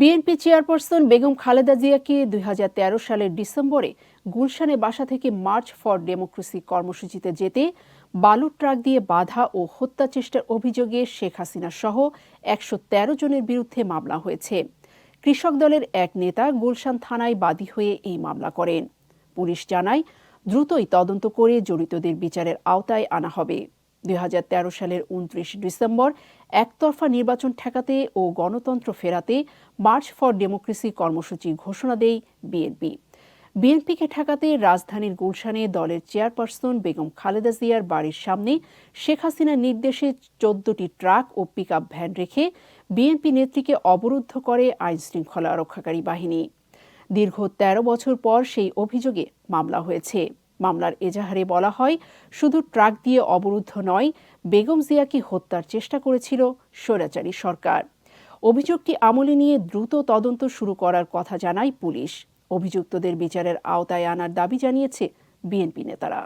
BNP chairperson Begum Khaleda জিয়াকে দুই হাজার তেরো সালের ডিসেম্বরে গুলশানে বাসা থেকে মার্চ ফর ডেমোক্রেসি কর্মসূচিতে যেতে, বালুর ট্রাক দিয়ে বাধা ও হত্যা চেষ্টার অভিযোগে শেখ হাসিনা সহ একশো তেরো জনের বিরুদ্ধে মামলা হয়েছে। কৃষক দলের এক নেতা গুলশান থানায় বাদী হয়ে এই মামলা করেন। পুলিশ জানায়, দ্রুতই তদন্ত করে জড়িতদের বিচারের আওতায় আনা হবে। দুই হাজার তেরো সালের উনত্রিশ ডিসেম্বর একতরফা নির্বাচন ঠেকাতে ও গণতন্ত্র ফেরাতে মার্চ ফর ডেমোক্রেসি কর্মসূচি ঘোষণা দেয় বিএনপি। বিএনপিকে ঠেকাতে রাজধানীর গুলশানে দলের চেয়ারপারসন বেগম খালেদা জিয়ার বাড়ির সামনে শেখ হাসিনার নির্দেশে চোদ্দটি ট্রাক ও পিক ভ্যান রেখে বিএনপি নেত্রীকে অবরুদ্ধ করে আইনশৃঙ্খলা রক্ষাকারী বাহিনী। দীর্ঘ ১৩ বছর পর সেই অভিযোগে মামলা হয়েছে। মামলার এজাহারে বলা হয়, শুধু ট্রাক দিয়ে অবরুদ্ধ নয়, বেগম জিয়াকে হত্যার চেষ্টা করেছিল স্বৈরাচারী সরকার। অভিযোগটি আমলে নিয়ে দ্রুত তদন্ত শুরু করার কথা জানায় পুলিশ। অভিযুক্তদের বিচারের আওতায় আনার দাবি জানিয়েছে বিএনপি নেতারা।